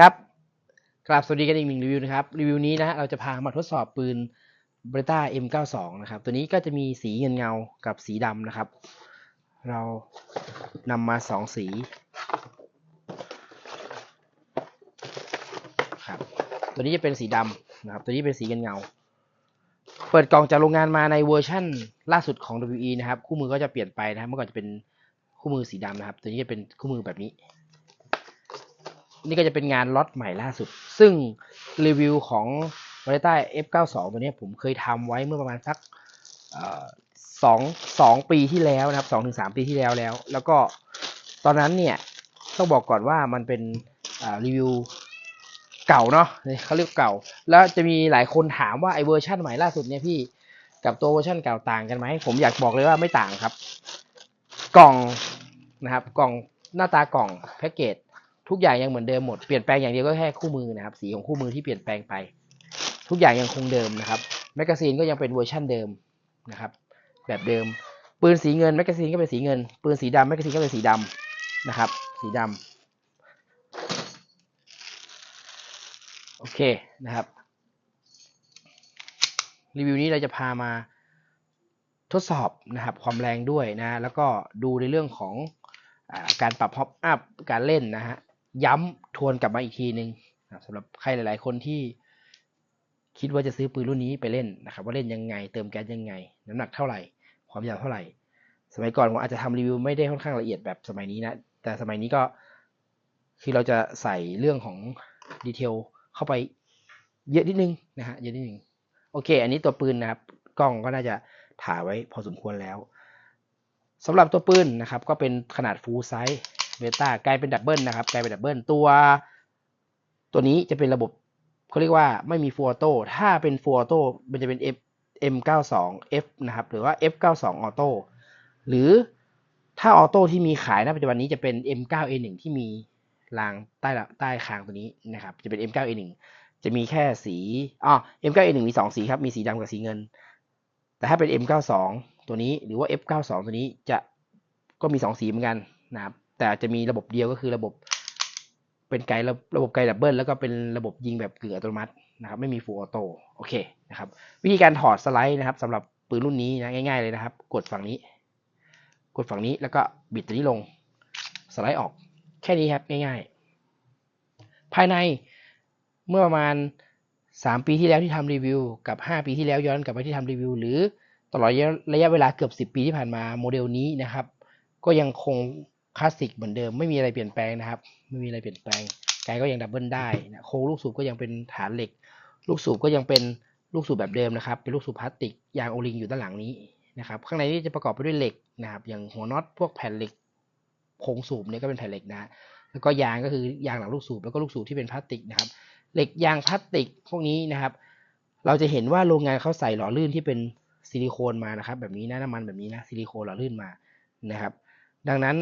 ครับกราบสวัสดีกันอีกหนึ่งรีวิวนะครับ รีวิวนี้นะฮะเราจะพามาทดสอบปืน b r e t a M92 นะครับ ตัวนี้ก็จะมีสีเงินเงากับสีดำนะครับ เรานำมาสองสีครับตัวนี้จะเป็นสีดำนะครับ ตัวนี้เป็นสีเงินเงา เปิดกล่องจากโรงงานมาในเวอร์ชั่นล่าสุดของ WE นะครับ คู่มือก็จะเปลี่ยนไปนะครับ เมื่อก่อนจะเป็นคู่มือสีดำนะครับ ตัวนี้จะเป็นคู่มือแบบนี้ นี่ก็จะเป็นงานล็อตใหม่ล่าสุด ซึ่งรีวิวของ v a l e t a F92 ตัวนี้ผมเคยทำไว้เมื่อประมาณสักสองสองปีที่แล้วนะครับสองถึงสามปีที่แล้วแล้ว แล้วก็ตอนนั้นเนี่ยต้องบอกก่อนว่ามันเป็นรีวิวเก่าเนาะเขาเรียกเก่า แล้วจะมีหลายคนถามว่าไอเวอร์ชันใหม่ล่าสุดเนี่ยพี่กับตัวเวอร์ชันเก่าต่างกันไหมผมอยากบอกเลยว่าไม่ต่างครับ กล่องนะครับกล่องหน้าตากล่องแพ็กเกจ ทุกอย่างยังเหมือนเดิมหมด เปลี่ยนแปลงอย่างเดียวก็แค่คู่มือนะครับ สีของคู่มือที่เปลี่ยนแปลงไป ทุกอย่างยังคงเดิมนะครับ แมกกาซีนก็ยังเป็นเวอร์ชั่นเดิมนะครับ แบบเดิม ปืนสีเงินแมกกาซีนก็เป็นสีเงิน ปืนสีดำแมกกาซีนก็เป็นสีดำนะครับ สีดำโอเคนะครับ รีวิวนี้เราจะพามาทดสอบนะครับความแรงด้วยนะ แล้วก็ดูในเรื่องของอการปรับฮอปอัพการเล่นนะฮะ ย้ำทวนกลับมาอีกทีหนึ่งสำหรับใครหลาย ๆ คนที่คิดว่าจะซื้อปืนรุ่นนี้ไปเล่นนะครับ ว่าเล่นยังไง เติมแก๊สยังไง น้ำหนักเท่าไหร่ ความยาวเท่าไหร่ สมัยก่อนผมอาจจะทำรีวิวไม่ได้ค่อนข้างละเอียดแบบสมัยนี้นะ แต่สมัยนี้ก็คือเราจะใส่เรื่องของดีเทลเข้าไปเยอะนิดนึงนะฮะเยอะนิดนึงโอเค อันนี้ตัวปืนนะครับ กล้องก็น่าจะถ่ายไว้พอสมควรแล้วสำหรับตัวปืนนะครับ ก็เป็นขนาดฟูลไซส์ เบต้ากลายเป็นดับเบิลนะครับกลายเป็นดับเบิลตัว ตัวนี้จะเป็นระบบเขาเรียกว่าไม่มีฟูออโต้ถ้าเป็นฟูออโต้มันจะเป็น F M92 F นะครับหรือว่า F92 ออโต้หรือถ้าออโต้ที่มีขายณปัจจุบันนี้จะเป็น M9A1 ที่มีรางใต้ใต้คางตัวนี้นะครับ จะเป็น M9A1 จะมีแค่สีอ๋อ M9A1 มี 2 สีครับ มีสีดำกับสีเงิน แต่ถ้าเป็น M92 ตัวนี้หรือว่า F92 ตัวนี้จะก็มี 2 สีเหมือนกันนะครับ แต่จะมีระบบเดียวก็คือระบบ เป็นไกด์ระระบบไกด์ดับเบิลแล้วก็เป็นระบบยิงแบบกึ่งอัตโนมัตินะครับไม่มีฟูลออโต้โอเคนะครับวิธีการถอดสไลด์นะครับสำหรับปืนรุ่นนี้นะง่าย ๆเลยนะครับ กดฝั่งนี้ กดฝั่งนี้แล้วก็บิดตัวนี้ลงสไลด์ออกแค่นี้ครับง่ายๆ ภายในเมื่อประมาณ 3 ปีที่แล้วที่ทำรีวิว กับ 5 ปีที่แล้วย้อนกลับไปที่ทำรีวิว หรือตลอดระยะเวลาเกือบ 10 ปีที่ผ่านมาโมเดลนี้นะครับ ก็ยังคง คลาสสิกเหมือนเดิมไม่มีอะไรเปลี่ยนแปลงนะครับ ไม่มีอะไรเปลี่ยนแปลงไกก็ยังดับเบิลได้นะโครงลูกสูบก็ยังเป็นฐานเหล็ก ลูกสูบก็ยังเป็นลูกสูบแบบเดิมนะครับ เป็นลูกสูบพลาสติกยางโอลิงอยู่ด้านหลังนี้นะครับ ข้างในนี้จะประกอบไปด้วยเหล็กนะครับ อย่างหัวน็อตพวกแผ่นเหล็กโครงสูบเนี่ยก็เป็นแผ่นเหล็กนะ แล้วก็ยางก็คือยางหลังลูกสูบแล้วก็ลูกสูบที่เป็นพลาสติกนะครับ เหล็กยางพลาสติกพวกนี้นะครับ เราจะเห็นว่าโรงงานเขาใส่หล่อลื่นที่เป็นซิลิโคนมานะครับ แบบนี้นะน้ำมันแบบนี้นะซิลิโคนหล่อลื่นมานะครับ ดังนั้น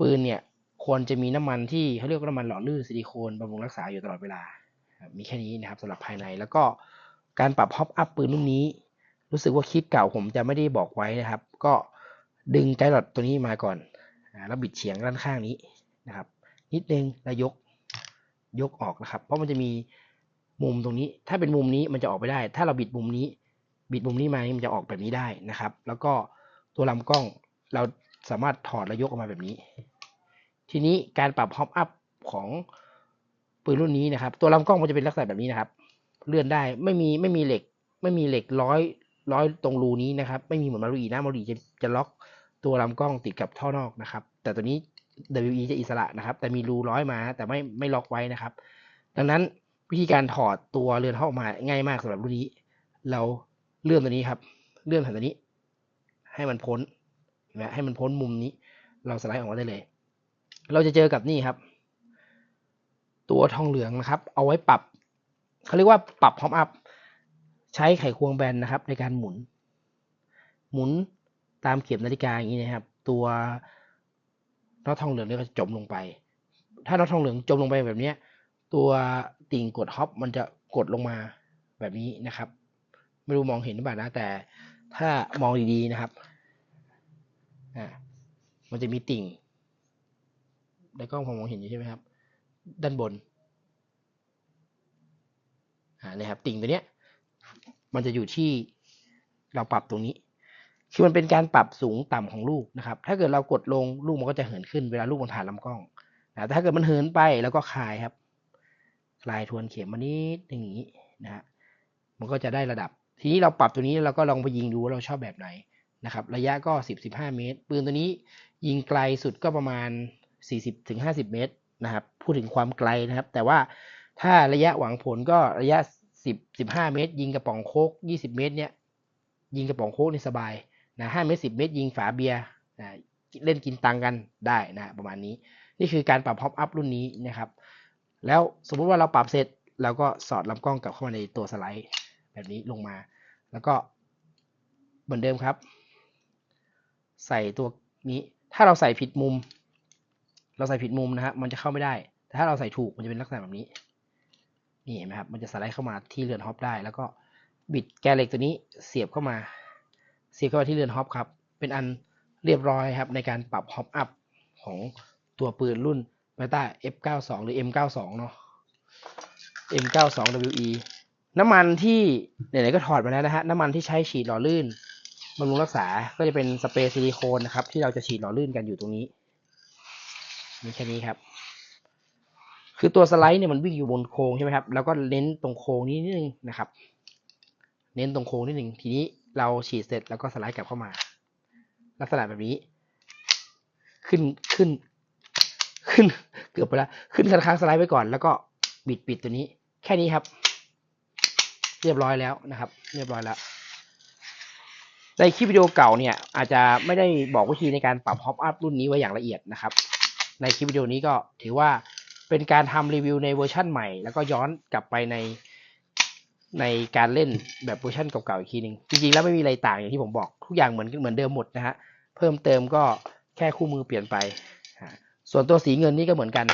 ปืนเนี่ยควรจะมีน้ำมันที่เขาเรียกว่าน้ำมันหล่อลื่นซิลิโคนบำรุงรักษาอยู่ตลอดเวลา มีแค่นี้นะครับสำหรับภายในแล้วก็การปรับฮอปอัพปืนรุ่นนี้ รู้สึกว่าคลิปเก่าผมจะไม่ได้บอกไว้นะครับ ก็ดึงไกด์หลอดตัวนี้มาก่อนแล้วบิดเฉียงด้านข้างนี้นะครับ นิดนึงแล้วยกยกออกนะครับ เพราะมันจะมีมุมตรงนี้ ถ้าเป็นมุมนี้มันจะออกไปได้ ถ้าเราบิดมุมนี้ บิดมุมนี้มานี่มันจะออกแบบนี้ได้นะครับ แล้วก็ตัวลำกล้องเรา สามารถถอดและยกออกมาแบบนี้ ทีนี้การปรับฮอปอัพของปืนรุ่นนี้นะครับ ตัวลำกล้องมันจะเป็นลักษณะแบบนี้นะครับ เลื่อนได้ไม่มีไม่มีเหล็ก ไม่มีเหล็กร้อยร้อยตรงรูนี้นะครับ ไม่มีเหมือนมารุอีนะมารุอีจะจะล็อกตัวลำกล้องติดกับท่อนอกนะครับ แต่ตัวนี้ WE จะอิสระนะครับ แต่มีรูร้อยมา แต่ไม่ไม่ล็อกไว้นะครับ ดังนั้นวิธีการถอดตัวเรือนเข้าออกมาง่ายมากสำหรับรุ่นนี้ เราเลื่อนตัวนี้ครับ เลื่อนแผ่นตัวนี้ ให้มันพ้น นะให้มันพ้นมุมนี้ เราสไลด์ออกมาได้เลย เราจะเจอกับนี่ครับ ตัวทองเหลืองนะครับ เอาไว้ปรับเขาเรียกว่าปรับพร้อมอัพใช้ไขควงแบนนะครับในการหมุน หมุนตามเข็มนาฬิกาอย่างนี้นะครับ ตัวน็อตทองเหลืองเนี่ยก็จะจมลงไป ถ้าน็อตทองเหลืองจมลงไปแบบนี้ตัวติ่งกดฮอปมันจะกดลงมาแบบนี้นะครับ ไม่รู้มองเห็นหรือเปล่านะแต่ถ้ามองดีๆนะครับ อ่ามันจะมีติ่งในกล้องผมมองเห็นอยู่ใช่ไหมครับ ด้านบนอ่านะครับติ่งตัวเนี้ย มันจะอยู่ที่เราปรับตรงนี้ คือมันเป็นการปรับสูงต่ำของลูกนะครับ ถ้าเกิดเรากดลงลูกมันก็จะเหินขึ้นเวลาลูกมันผ่านลำกล้องนะแต่ถ้าเกิดมันเหินไปแล้วก็คลายครับ คลายทวนเข็มมานิดอย่างนี้นะฮะมันก็จะได้ระดับ ทีนี้เราปรับตัวนี้เราก็ลองไปยิงดูว่าเราชอบแบบไหน นะครับระยะก็สิบสิบห้าเมตร ปืนตัวนี้ยิงไกลสุดก็ประมาณสี่สิบถึงห้าสิบเมตรนะครับพูดถึงความไกลนะครับ แต่ว่าถ้าระยะหวังผลก็ระยะสิบสิบห้าเมตร ยิงกระป๋องโคกยี่สิบเมตรเนี่ยยิงกระป๋องโคกนี่สบายนะห้าเมตรสิบเมตร ยิงฝาเบียร์นะเล่นกินตังกันได้นะประมาณนี้ นี่คือการปรับพ็อปอัพรุ่นนี้นะครับ แล้วสมมุติว่าเราปรับเสร็จเราก็สอดลำกล้องกลับเข้ามาในตัวสไลด์ แบบนี้ลงมา แล้วก็เหมือนเดิมครับ ใส่ตัวนี้ ถ้าเราใส่ผิดมุม เราใส่ผิดมุมนะฮะมันจะเข้าไม่ได้ แต่ถ้าเราใส่ถูกมันจะเป็นลักษณะแบบนี้ นี่เห็นไหมครับ มันจะสไลด์เข้ามาที่เรือนฮอปได้ แล้วก็บิดแกนเหล็กตัวนี้เสียบเข้ามา เสียบเข้ามาที่เรือนฮอปครับ เป็นอันเรียบร้อยครับในการปรับฮอปอัพของตัวปืนรุ่น m e t a F92 หรือ M92 เนาะ M92WE น้ำมันที่ไหนๆก็ถอดมาแล้วนะฮะ น้ำมันที่ใช้ฉีดหล่อลื่น บำรุงรักษาก็จะเป็นสเปรย์ซิลิโคนนะครับ ที่เราจะฉีดหล่อลื่นกันอยู่ตรงนี้มีแค่นี้ครับ คือตัวสไลด์เนี่ยมันวิ่งอยู่บนโค้งใช่ไหมครับ แล้วก็เน้นตรงโค้งนิดนึงนะครับ เน้นตรงโค้งนิดนึงทีนี้เราฉีดเสร็จแล้วก็สไลด์กลับเข้ามา ลักษณะแบบนี้ ขึ้นขึ้น ขึ้นเกือบไปแล้วขึ้นคันค้างสไลด์ไว้ก่อน แล้วก็บิดปิดตัวนี้ แค่นี้ครับ เรียบร้อยแล้วนะครับ เรียบร้อยแล้ว ในคลิปวิดีโอเก่าเนี่ยอาจจะไม่ได้บอกวิธีในการปรับฮอปอัพรุ่นนี้ไว้อย่างละเอียดนะครับ ในคลิปวิดีโอนี้ก็ถือว่าเป็นการทำรีวิวในเวอร์ชั่นใหม่ แล้วก็ย้อนกลับไปในในการเล่นแบบเวอร์ชันเก่าๆอีกทีหนึ่งจริงๆแล้วไม่มีอะไรต่างอย่างที่ผมบอกทุกอย่างเหมือนเหมือนเดิมหมดนะฮะเพิ่มเติมก็แค่คู่มือเปลี่ยนไป ส่วนตัวสีเงินนี่ก็เหมือนกัน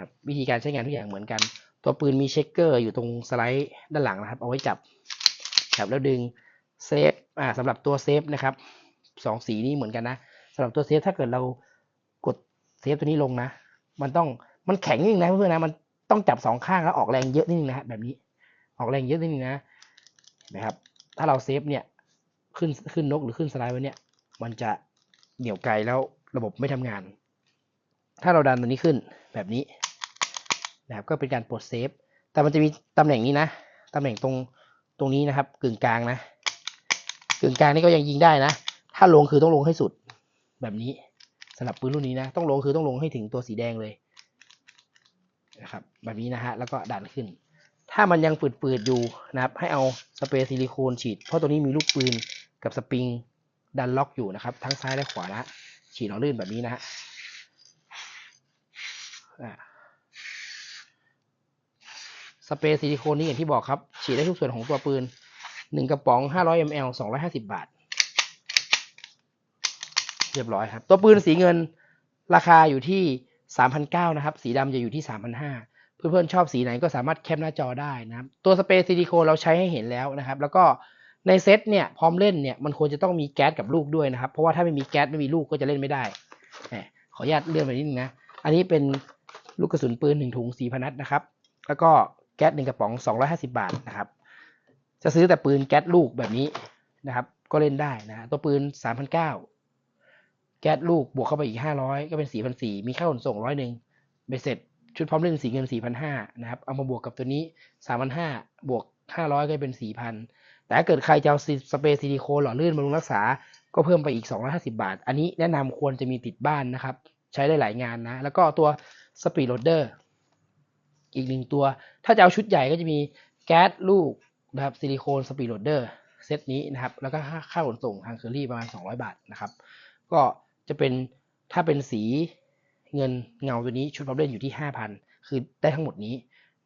ครับวิธีการใช้งานทุกอย่างเหมือนกัน ตัวปืนมีเช็คเกอร์อยู่ตรงสไลด์ด้านหลังนะครับ เอาไว้จับจับแล้วดึง เซฟอ่าสำหรับตัวเซฟนะครับสองสีนี้เหมือนกันนะสำหรับตัวเซฟถ้าเกิดเรากดเซฟตัวนี้ลงนะ มันต้องมันแข็งนิดนึงนะเพื่อนๆนะมันต้องจับสองข้างแล้วออกแรงเยอะนิดนึงนะแบบนี้ ออกแรงเยอะนิดนึงนะนะครับ ถ้าเราเซฟเนี่ยขึ้นขึ้นนกหรือขึ้นสไลด์ไว้เนี่ย มันจะเหนียวไกลแล้วระบบไม่ทำงาน ถ้าเราดันตัวนี้ขึ้นแบบนี้นะครับก็เป็นการปลดเซฟ แต่มันจะมีตำแหน่งนี้นะ ตำแหน่งตรงตรงนี้นะครับ กึ่งกลางนะ กึ่งกลางนี่ก็ยังยิงได้นะ ถ้าลงคือต้องลงให้สุด แบบนี้สำหรับปืนรุ่นนี้นะ ต้องลงคือต้องลงให้ถึงตัวสีแดงเลยนะครับ แบบนี้นะฮะ แล้วก็ดันขึ้น ถ้ามันยังปืดๆอยู่นะครับ ให้เอาสเปรย์ซิลิโคนฉีด เพราะตัวนี้มีลูกปืนกับสปริงดันล็อกอยู่นะครับ ทั้งซ้ายและขวานะฉีดหล่อลื่นแบบนี้นะฮะสเปรย์ซิลิโคนนี่อย่างที่บอกครับ ฉีดได้ทุกส่วนของตัวปืน หนึ่งกระป๋อง 500 ml 250 บาท เรียบร้อยครับ ตัวปืนสีเงินราคาอยู่ที่ 3,900นะครับ สีดำจะอยู่ที่ 3,500 เพื่อนๆชอบสีไหนก็สามารถแคปหน้าจอได้นะครับ ตัวสเปรย์ซิลิโคนเราใช้ให้เห็นแล้วนะครับ แล้วก็ในเซตเนี่ยพร้อมเล่นเนี่ยมันควรจะต้องมีแก๊สกับลูกด้วยนะครับ เพราะว่าถ้าไม่มีแก๊สไม่มีลูกก็จะเล่นไม่ได้ขออนุญาตเลื่อนไปนิดนึงนะ อันนี้เป็นลูกกระสุนปืนหนึ่งถุงสีพนัดนะครับ แล้วก็แก๊สหนึ่งกระป๋องสองร้อยห้าสิบาทนะครับ จะซื้อแต่ปืนแก๊สลูกแบบนี้นะครับ ก็เล่นได้นะตัวปืนสามพันเก้าแก๊สลูกบวกเข้าไปอีกห้าร้อยก็เป็นสี่พันสี่มีค่าขนส่งร้อยหนึ่งเบสเสร็จชุดพร้อมเล่นสีเงินสี่พันห้านะครับ เอามาบวกกับตัวนี้สามพันห้าบวกห้าร้อยก็เป็นสี่พันแต่ถ้าเกิดใครจะเอาสเปรย์ซิลิโคนหล่อลื่นบำรุงรักษา ก็เพิ่มไปอีกสองร้อยห้าสิบาท อันนี้แนะนำควรจะมีติดบ้านนะครับ ใช้ได้หลายงานนะ แล้วก็ตัวสปีดโรดเดอร์อีกหนึ่งตัว ถ้าจะเอาชุดใหญ่ก็จะมีแก๊สลูก นะครับซิลิโคนสปีดโรเดอร์เซตนี้นะครับ แล้วก็ค่าขนส่งทางเคอรี่ประมาณ 200 บาทนะครับ ก็จะเป็นถ้าเป็นสีเงินเงาตัวนี้ชุดพร้อมเล่นอยู่ที่ 5,000 คือได้ทั้งหมดนี้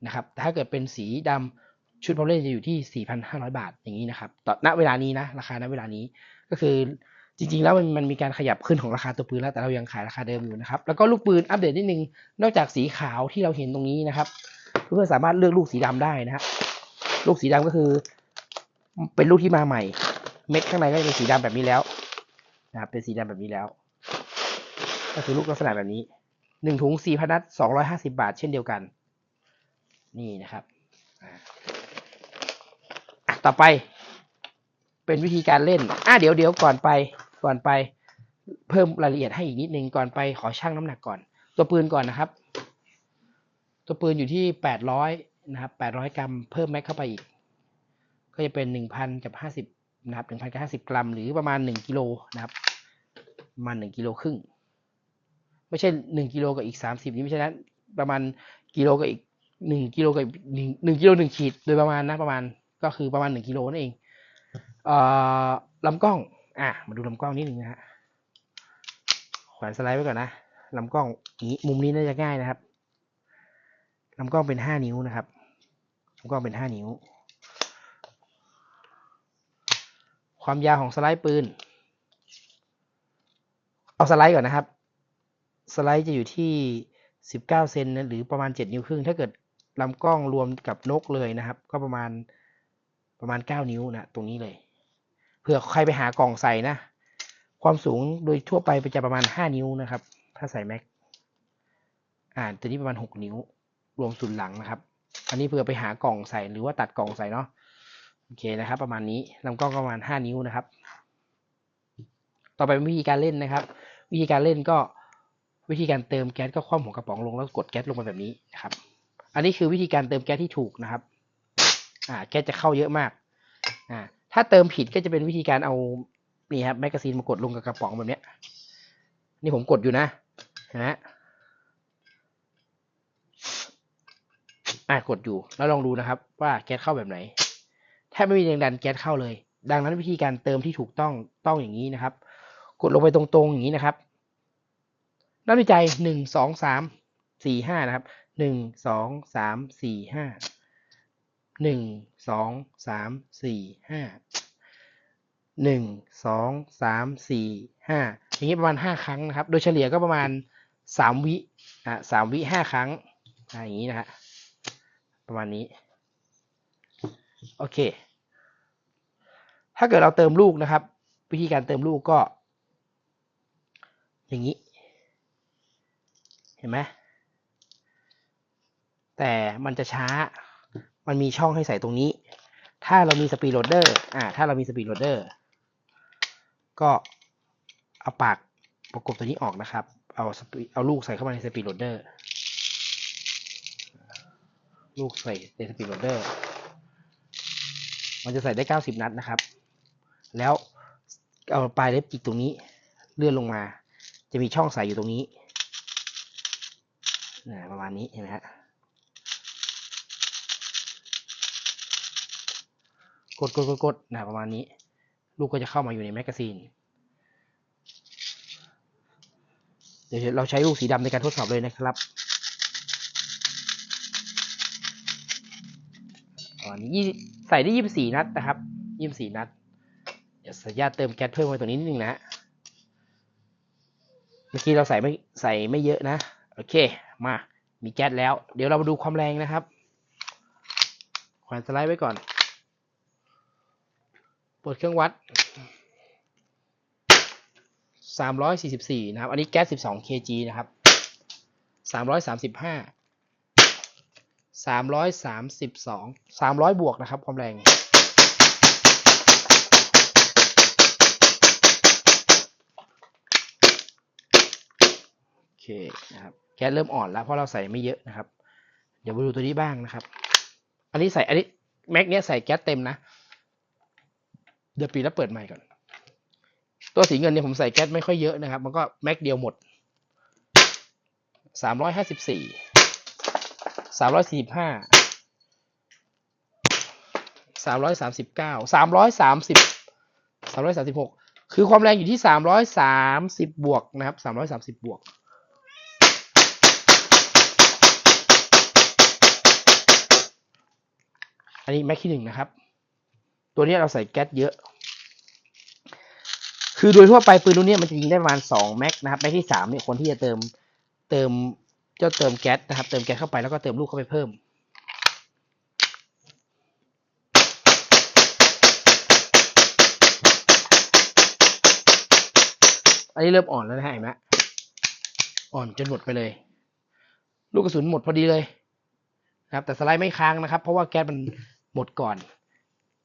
นะครับแต่ถ้าเกิดเป็นสีดำชุดพร้อมเล่นจะอยู่ที่ 4,500 บาทอย่างนี้นะครับต่อณเวลานี้นะราคาณเวลานี้ก็คือจริงๆ แล้วมันมันมีการขยับขึ้นของราคาตัวปืนแล้วแต่เรายังขายราคาเดิมอยู่นะครับแล้วก็ลูกปืนอัปเดตนิดนึงนอกจากสีขาวที่เราเห็นตรงนี้นะครับเพื่อนๆสามารถเลือกลูกสีดำได้นะฮะ ลูกสีดำก็คือ เป็นลูกที่มาใหม่ เม็ดข้างในก็จะเป็นสีดำแบบนี้แล้วนะครับเป็นสีดำแบบนี้แล้ว ก็คือลูกลักษณะแบบนี้หนึ่งถุงสี่พนัดสองร้อยห้าสิบาท เช่นเดียวกัน นี่นะครับอ่าต่อไป เป็นวิธีการเล่นอะเดี๋ยวเดี๋ยวก่อนไปก่อนไป เพิ่มรายละเอียดให้อีกนิดนึงก่อนไปขอชั่งน้ำหนักก่อน ตัวปืนก่อนนะครับ ตัวปืนอยู่ที่แปดร้อย นะครับแปดร้อยกรัมเพิ่มแม็กเข้าไปอีก ก็จะเป็นหนึ่งพันกับห้าสิบนะครับหนึ่งพันกับห้าสิบกรัม หรือประมาณหนึ่งกิโลนะครับประมาณหนึ่งกิโลครึ่งไม่ใช่หนึ่งกิโลกับอีกสามสิบนี่ไม่ใช่นะประมาณกิโลกับอีกหนึ่งกิโลกับหนึ่งกิโลหนึ่งขีดโดยประมาณนะประมาณก็คือประมาณหนึ่งกิโลนั่นเองเอ่อลำกล้องอะมาดูลำกล้องนิดนึงนะฮะแขวนสไลด์ไว้ก่อนนะลำกล้องนี้มุมนี้น่าจะง่ายนะครับลำกล้องเป็นห้านิ้วนะครับ กล้องเป็นห้านิ้ว ความยาวของสไลด์ปืน เอาสไลด์ก่อนนะครับ สไลด์จะอยู่ที่ 19 เซนนะหรือประมาณ 7 นิ้วครึ่ง ถ้าเกิดลำกล้องรวมกับนกเลยนะครับ ก็ประมาณประมาณ 9 นิ้วนะตรงนี้เลยเผื่อใครไปหากล่องใส่นะ ความสูงโดยทั่วไปจะประมาณ 5 นิ้วนะครับ ถ้าใส่แม็กอ่าตัวนี้ประมาณ 6 นิ้ว รวมส่วนหลังนะครับ อันนี้เผื่อไปหากล่องใส่หรือว่าตัดกล่องใส่เนาะโอเคนะครับ ประมาณนี้ลำกล้องประมาณ 5 นิ้วนะครับ ต่อไปเป็นวิธีการเล่นนะครับ วิธีการเล่นก็วิธีการเติมแก๊สก็คว่ำหัวกระป๋องลงแล้วกดแก๊สลงไปแบบนี้นะครับ อันนี้คือวิธีการเติมแก๊สที่ถูกนะครับอ่าแก๊สจะเข้าเยอะมากอ่าถ้าเติมผิดก็จะเป็นวิธีการเอานี่ครับแมกกาซีนมากดลงกับกระป๋องแบบเนี้ยนี่ผมกดอยู่นะนะฮะ อ่ากดอยู่ แล้วลองดูนะครับ ว่าแก๊สเข้าแบบไหนแทบไม่มีแรงดันแก๊สเข้าเลย ดังนั้นวิธีการเติมที่ถูกต้องต้องอย่างนี้นะครับ กดลงไปตรงๆอย่างนี้นะครับนับในใจหนึ่งสองสามสี่ห้านะครับหนึ่งสองสามสี่ห้าหนึ่งสองสามสี่ห้าหนึ่งสองสามสี่ห้าอย่างนี้ประมาณห้าครั้งนะครับ โดยเฉลี่ยก็ประมาณสามวิอะสามวิห้าครั้งอะอย่างนี้นะฮะ ประมาณนี้ โอเค ถ้าเกิดเราเติมลูกนะครับ วิธีการเติมลูกก็ อย่างนี้ เห็นไหมแต่มันจะช้า มันมีช่องให้ใส่ตรงนี้ ถ้าเรามีสปีดโหลดเดอร์ อ่า ถ้าเรามีสปีดโหลดเดอร์ ก็เอาปากประกบตัวนี้ออกนะครับ เอาสปีเอาลูกใส่เข้ามาในสปีดโหลดเดอร์ ลูกใส่ในสปีดโหลดเดอร์มันจะใส่ได้ 90 นัดนะครับ แล้วเอาปลายเล็บจิกตรงนี้เลื่อนลงมา จะมีช่องใส่อยู่ตรงนี้นะประมาณนี้เห็นไหมฮะกดกดกดกดนะประมาณนี้ ลูกก็จะเข้ามาอยู่ในแมกกาซีน เดี๋ยวเราใช้ลูกสีดำในการทดสอบเลยนะครับ อันนี้ยี่ใส่ได้ยี่สิบสี่นัดนะครับยี่สิบสี่นัดเดี๋ยวสัญญาเติมแก๊สเพิ่มไปตรงนี้นิดนึงนะเมื่อกี้เราใส่ไม่ใส่ไม่เยอะนะโอเคมามีแก๊สแล้ว เดี๋ยวเรามาดูความแรงนะครับขวนสไลด์ไว้ก่อนเปิดเครื่องวัด 344 นะครับ อันนี้แก๊ส 12 kg นะครับ 335 332 300บวกนะครับ ความแรงโอเคนะครับแก๊สเริ่มอ่อนแล้วเพราะเราใส่ไม่เยอะนะครับ เดี๋ยวมาดูตัวนี้บ้างนะครับ อันนี้ใส่อันนี้แม็กเนี้ยใส่แก๊สเต็มนะ เดี๋ยวปีแล้วเปิดใหม่ก่อน ตัวสีเงินเนี่ยผมใส่แก๊สไม่ค่อยเยอะนะครับ มันก็แม็กเดียวหมดสามร้อยห้าสิบสี่ สามร้อยสี่สิบห้าสามร้อยสามสิบเก้าสามร้อยสามสิบสามร้อยสามสิบหกคือความแรงอยู่ที่สามร้อยสามสิบบวกนะครับสามร้อยสามสิบบวกอันนี้แม็กที่หนึ่งนะครับ ตัวนี้เราใส่แก๊สเยอะ คือโดยทั่วไปปืนรุ่นนี้มันจะยิงได้ประมาณสองแม็กนะครับ แม็กที่สามเนี่ยคนที่จะเติมเติม จ้าเติมแก๊สนะครับ เติมแก๊สเข้าไปแล้วก็เติมลูกเข้าไปเพิ่ม อันนี้เริ่มอ่อนแล้วนะฮะเห็นไหมอ่อนจนหมดไปเลย ลูกกระสุนหมดพอดีเลยนะครับ แต่สไลด์ไม่ค้างนะครับ เพราะว่าแก๊สมันหมดก่อน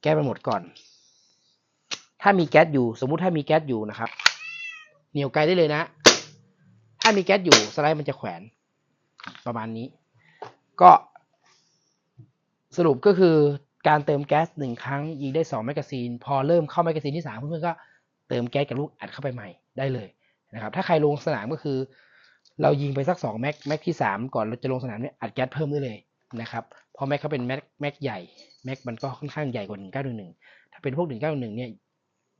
แก๊สมันหมดก่อน ถ้ามีแก๊สอยู่ สมมุติถ้ามีแก๊สอยู่นะครับ เหนียวไกลได้เลยนะ ถ้ามีแก๊สอยู่สไลด์มันจะแขวน ประมาณนี้ ก็สรุปก็คือการเติมแก๊สหนึ่งครั้งยิงได้สองแมกกาซีน พอเริ่มเข้าแมกกาซีนที่สามเพื่อนๆก็เติมแก๊สกับลูกอัดเข้าไปใหม่ได้เลยนะครับถ้าใครลงสนามก็คือ เรายิงไปสักสองแม็กแม็กที่สามก่อนเราจะลงสนามเนี่ยอัดแก๊สเพิ่มได้เลยนะครับเพราะแม็กเขาเป็นแม็กแม็กใหญ่แม็กมันก็ค่อนข้างใหญ่กว่าหนึ่งเก้าหนึ่งหนึ่งถ้าเป็นพวกหนึ่งเก้าหนึ่งเนี่ย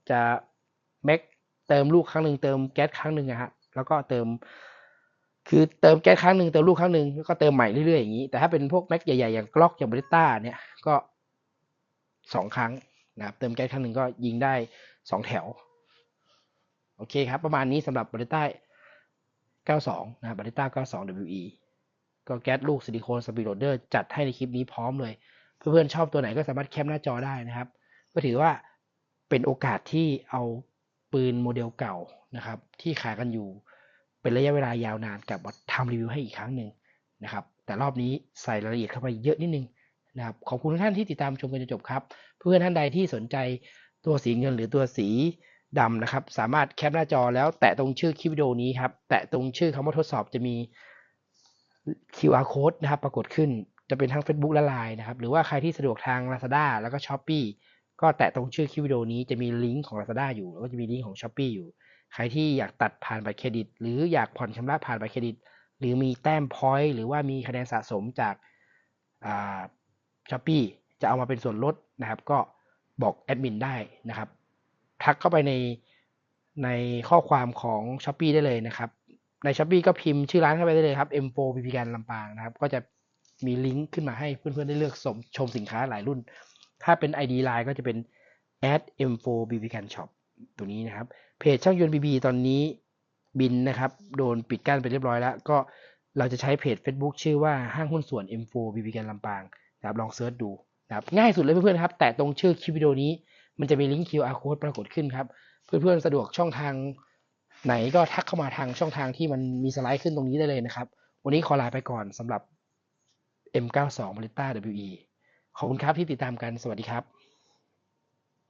จะแม็กเติมลูกครั้งหนึ่งเติมแก๊สครั้งหนึ่งอะฮะแล้วก็เติม คือเติมแก๊สครั้งหนึ่งเติมลูกครั้งหนึ่งแล้วก็เติมใหม่เรื่อยๆอย่างนี้ แต่ถ้าเป็นพวกแม็กใหญ่ๆอย่างกล็อกอย่างบริต้าเนี่ยก็สองครั้งนะครับเติมแก๊สครั้งหนึ่งก็ยิงได้สองแถว โอเคครับ ประมาณนี้สำหรับบริต้า92 นะครับบริต้า92 WE ก็แก๊สลูกซิลิโคนสปีดโรเดอร์จัดให้ในคลิปนี้พร้อมเลย เพื่อนๆชอบตัวไหนก็สามารถแคปหน้าจอได้นะครับ ก็ถือว่าเป็นโอกาสที่เอาปืนโมเดลเก่านะครับที่ขายกันอยู่ เป็นระยะเวลายาวนานกับทำรีวิวให้อีกครั้งหนึ่งนะครับแต่รอบนี้ใส่รายละเอียดเข้าไปเยอะนิดนึงนะครับขอบคุณทุกท่านที่ติดตามชมกันจนจบครับ เพื่อนท่านใดที่สนใจตัวสีเงินหรือตัวสีดำนะครับ สามารถแคปหน้าจอแล้วแตะตรงชื่อคลิปวิดีโอนี้ครับ แตะตรงชื่อคำว่าทดสอบจะมี QR code นะครับ ปรากฏขึ้นจะเป็นทั้ง Facebook และ Line นะครับ หรือว่าใครที่สะดวกทาง Lazada แล้วก็ Shopee ก็แตะตรงชื่อคลิปวิดีโอนี้จะมีลิงก์ของ Lazada อยู่ แล้วก็จะมีลิงก์ของ Shopee อยู่ ใครที่อยากตัดผ่านบัตรเครดิต หรืออยากผ่อนชำระผ่านบัตรเครดิต หรือมีแต้มพอยต์หรือว่ามีคะแนนสะสมจากช้อปปี้จะเอามาเป็นส่วนลดนะครับ ก็บอกแอดมินได้นะครับ ทักเข้าไปในในข้อความของ s h อ p e e ได้เลยนะครับ ใน s h อ p e e ก็พิมพ์ชื่อร้านเข้าไปได้เลยครับ M4 PP การลำปางนะครับ ก็จะมีลิงก์ขึ้นมาให้เพื่อนๆ ได้เลือกชมชมสินค้าหลายรุ่น ถ้าเป็น ID Line ก็จะเป็น add M4 BP Can Shop ตัวนี้นะครับ เพจช่างยนต์ BB ตอนนี้บินนะครับ โดนปิดกั้นไปเรียบร้อยแล้ว ก็เราจะใช้เพจ Facebook ชื่อว่าห้างหุ้นส่วน M4 BB กันลำปางนะครับลองเซิร์ชดูนะครับง่ายสุดเลยเพื่อนๆครับ แต่ตรงชื่อคลิปวิดีโอนี้ มันจะมีลิงก์ QR code ปรากฏขึ้นครับ เพื่อนๆสะดวกช่องทางไหนก็ทักเข้ามาทางช่องทางที่มันมีสไลด์ขึ้นตรงนี้ได้เลยนะครับ วันนี้ขอลาไปก่อนสำหรับ M92 m a l i t a WE ขอบคุณครับที่ติดตามกัน สวัสดีครับ